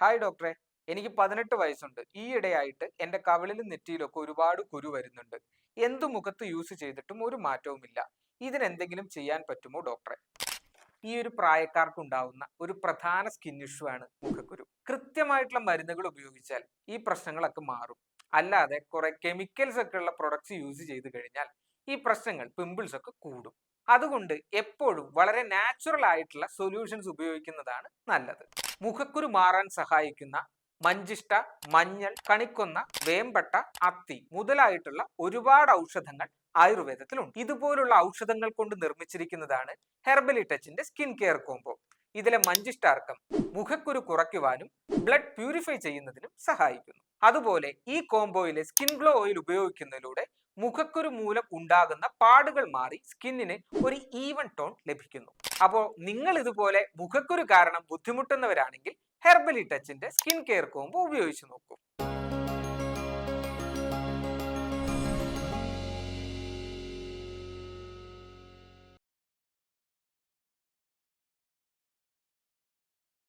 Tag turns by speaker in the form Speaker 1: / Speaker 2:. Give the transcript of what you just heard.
Speaker 1: Hi ഡോക്ടറെ എനിക്ക് പതിനെട്ട് വയസ്സുണ്ട്. ഈയിടെയായിട്ട് എന്റെ കവിളിലും നെറ്റിയിലൊക്കെ ഒരുപാട് കുരു വരുന്നുണ്ട്. എന്തു മുഖത്ത് യൂസ് ചെയ്തിട്ടും ഒരു മാറ്റവുമില്ല. ഇതിനെന്തെങ്കിലും ചെയ്യാൻ പറ്റുമോ ഡോക്ടറെ ഈ ഒരു പ്രായക്കാർക്ക് ഉണ്ടാവുന്ന ഒരു പ്രധാന സ്കിൻ ഇഷ്യൂ ആണ് മുഖക്കുരു. കൃത്യമായിട്ടുള്ള മരുന്നുകൾ ഉപയോഗിച്ചാൽ ഈ പ്രശ്നങ്ങളൊക്കെ മാറും. അല്ലാതെ കുറെ കെമിക്കൽസ് ഒക്കെ ഉള്ള പ്രൊഡക്ട്സ് യൂസ് ചെയ്ത് കഴിഞ്ഞാൽ ഈ പ്രശ്നങ്ങൾ പിമ്പിൾസ് ഒക്കെ കൂടും. അതുകൊണ്ട് എപ്പോഴും വളരെ നാച്ചുറൽ ആയിട്ടുള്ള സൊല്യൂഷൻസ് ഉപയോഗിക്കുന്നതാണ് നല്ലത്. മുഖക്കുരു മാറാൻ സഹായിക്കുന്ന മഞ്ചിഷ്ട മഞ്ഞൾ കണിക്കൊന്ന വേമ്പട്ട അത്തി മുതലായിട്ടുള്ള ഒരുപാട് ഔഷധങ്ങൾ ആയുർവേദത്തിലുണ്ട്. ഇതുപോലുള്ള ഔഷധങ്ങൾ കൊണ്ട് നിർമ്മിച്ചിരിക്കുന്നതാണ് ഹെർബലി ടച്ചിന്റെ സ്കിൻ കെയർ കോംബോ. ഇതിലെ മഞ്ചിഷ്ടാർക്കം മുഖക്കുരു കുറയ്ക്കുവാനും ബ്ലഡ് പ്യൂരിഫൈ ചെയ്യുന്നതിനും സഹായിക്കുന്നു. അതുപോലെ ഈ കോംബോയിലെ സ്കിൻ ഗ്ലോ ഓയിൽ ഉപയോഗിക്കുന്നതിലൂടെ മുഖക്കുരു മൂലം ഉണ്ടാകുന്ന പാടുകൾ മാറി സ്കിന്നിന് ഒരു ഈവൻ ടോൺ ലഭിക്കുന്നു. അപ്പോൾ നിങ്ങൾ ഇതുപോലെ മുഖക്കുരു കാരണം ബുദ്ധിമുട്ടുന്നവരാണെങ്കിൽ ഹെർബലി ടച്ചിന്റെ സ്കിൻ കെയർ കോംബോ ഉപയോഗിച്ച് നോക്കൂ.